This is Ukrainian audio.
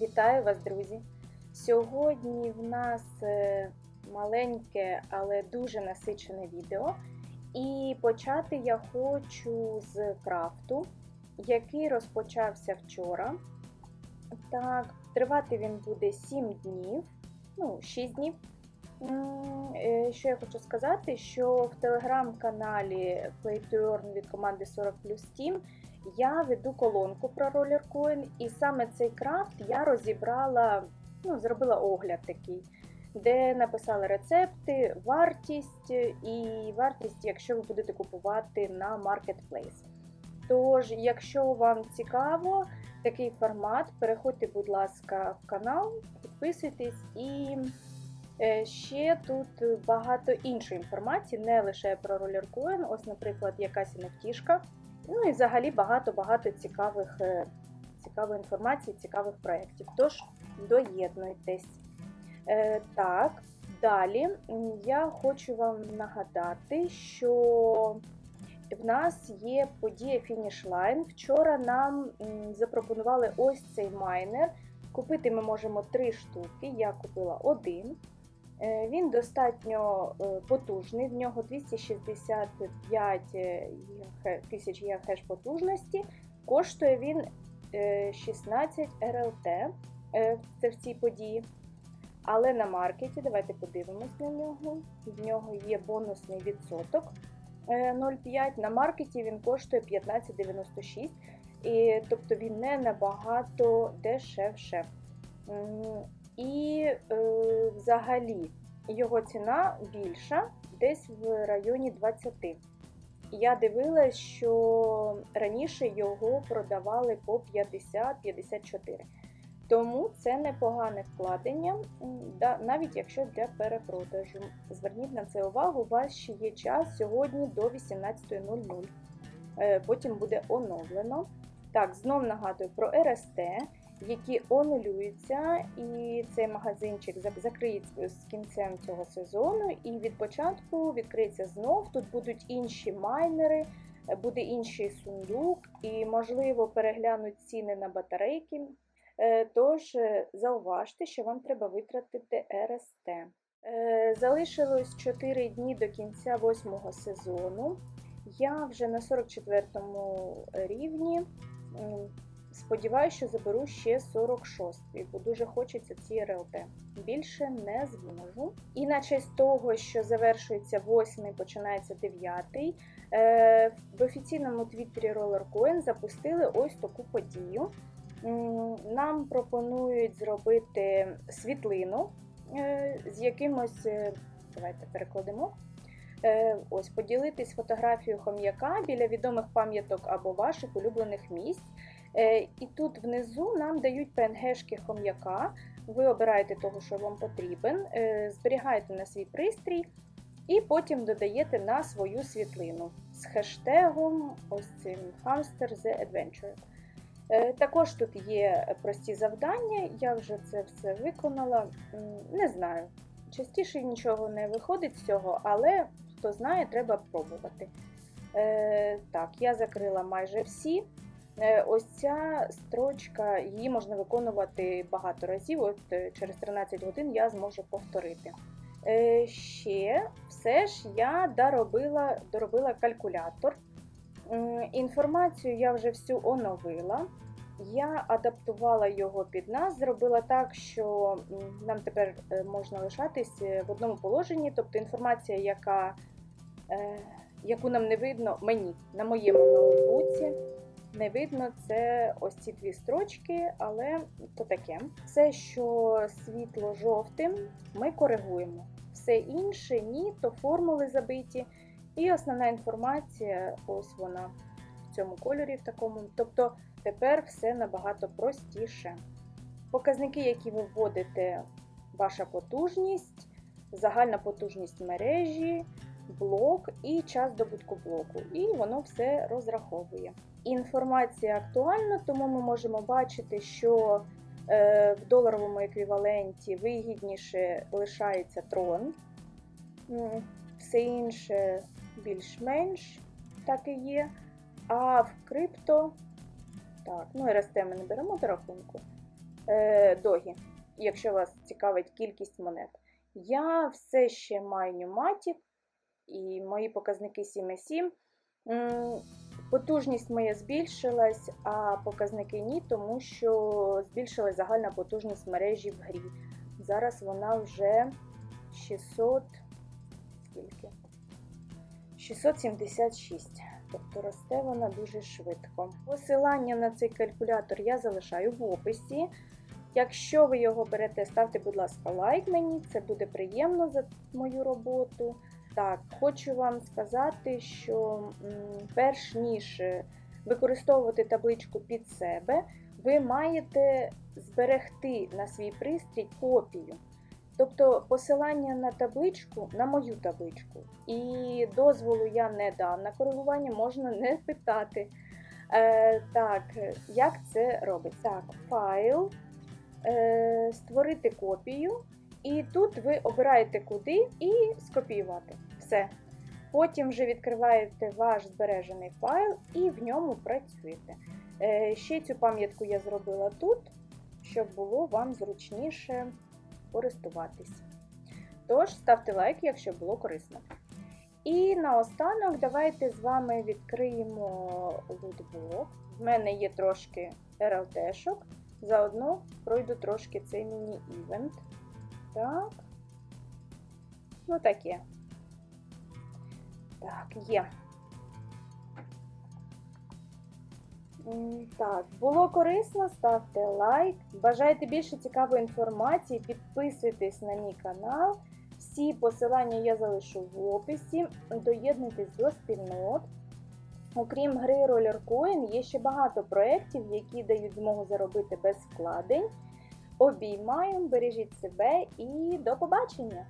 Вітаю вас, друзі! Сьогодні в нас е, маленьке, але дуже насичене відео. І почати я хочу з крафту, який розпочався вчора. Так, тривати він буде 7 днів, ну, 6 днів. Е, Що я хочу сказати, що в телеграм-каналі Play to Earn від команди 40 Plus Team я веду колонку про ролеркоін, і саме цей крафт я розібрала, ну, зробила огляд такий, де написала рецепти, вартість і вартість, якщо ви будете купувати на Marketplace. Тож, якщо вам цікаво такий формат, переходьте, будь ласка, в канал, підписуйтесь і. Е, Ще тут багато іншої інформації, не лише про ролеркоін, ось, наприклад, якась NFT-шка. Ну і взагалі багато-багато цікавих, е, цікавої інформації, цікавих проєктів. Тож доєднуйтесь. Е, так, далі я хочу вам нагадати, що в нас є подія Line. Вчора нам запропонували ось цей майнер. Купити ми можемо три штуки. Я купила один. Е, Він достатньо е, потужний, в нього 265 ЄГХ тисяч ЄГХ потужності. Коштує він е, 16 РЛТ. е, Це в цій події. Але на маркеті, давайте подивимось на нього. В нього є бонусний відсоток е, 0,5. На маркеті він коштує 15,96. І, тобто він не набагато дешевше. І е, взагалі його ціна більша, десь в районі 20. Я дивилась, що раніше його продавали по 50-54. Тому це непогане вкладення, навіть якщо для перепродажу. Зверніть на це увагу, у вас ще є час сьогодні до 18.00. Е, Потім буде оновлено. Так, знов нагадую про РСТ, які онулюються, і цей магазинчик закриється з кінцем цього сезону. І від початку відкриється знов. Тут будуть інші майнери, буде інший сундук, і, можливо, переглянуть ціни на батарейки. Е, Тож е, зауважте, що вам треба витратити РСТ. Е, Залишилось 4 дні до кінця восьмого сезону. Я вже на 44-му рівні. Сподіваюся, що заберу ще 46-й, бо дуже хочеться ці РЛТ. Більше не зможу. І на честь того, що завершується 8-й, починається 9-й, е, в офіційному твіттері RollerCoin запустили ось таку подію. Нам пропонують зробити світлину е, з якимось, е, давайте перекладемо. Е, Ось поділитись фотографією хом'яка біля відомих пам'яток або ваших улюблених місць. Е, І тут внизу нам дають PNG-шки хом'яка. Ви обираєте того, що вам потрібен, е, зберігаєте на свій пристрій і потім додаєте на свою світлину з хештегом ось цим Hamster The Adventure. Е, Також тут є прості завдання, я вже це все виконала. Не знаю, частіше нічого не виходить з цього, але хто знає, треба пробувати. Так, я закрила майже всі. Е, ось ця строчка, її можна виконувати багато разів. От е, через 13 годин я зможу повторити. Е, ще все ж я доробила, доробила калькулятор. Інформацію я вже всю оновила. Я адаптувала його під нас, зробила так, що нам тепер можна лишатись в одному положенні, тобто інформація, яка, яку нам не видно, мені на моєму ноутбуці. Не видно, це ось ці дві строчки, але то таке. Все, що світло жовтим, ми коригуємо. Все інше ні, то формули забиті. І основна інформація, ось вона в цьому кольорі, в такому. Тобто тепер все набагато простіше. Показники, які ви вводите, ваша потужність, загальна потужність мережі, блок і час добутку блоку. І воно все розраховує. Інформація актуальна, тому ми можемо бачити, що е, в доларовому еквіваленті вигідніше лишається трон. Все інше більш-менш так і є. А в крипто, так, ну РСТ ми не беремо до рахунку. е, догі, якщо вас цікавить кількість монет. Я все ще маю Matic і мої показники 7,7. Потужність моя збільшилась, а показники ні, тому що збільшилась загальна потужність мережі в грі. Зараз вона вже 600. Скільки? 676. Тобто росте вона дуже швидко. Посилання на цей калькулятор я залишаю в описі. Якщо ви його берете, ставте, будь ласка, лайк мені, це буде приємно за мою роботу. Так, хочу вам сказати, що перш ніж е, використовувати табличку під себе, ви маєте зберегти на свій пристрій копію. Тобто посилання на табличку, на мою табличку. І дозволу я не дам на коригування, можна не питати. Е, так, як це робиться? Так, файл, е, створити копію, і тут ви обираєте куди і скопіювати. Все. Потім вже відкриваєте ваш збережений файл і в ньому працюєте. Е, ще цю пам'ятку я зробила тут, щоб було вам зручніше користуватись. Тож, ставте лайк, якщо було корисно. І наостанок давайте з вами відкриємо лутблок. В мене є трошки RLT-шок. Заодно пройду трошки цей міні-івент. Так. Ну, таке. Так, є. Так, було корисно, ставте лайк. Бажаєте більше цікавої інформації, підписуйтесь на мій канал. Всі посилання я залишу в описі. Доєднуйтесь до спільнот. Окрім гри Roller Coin, є ще багато проєктів, які дають змогу заробити без вкладень. Обіймаю, бережіть себе і до побачення!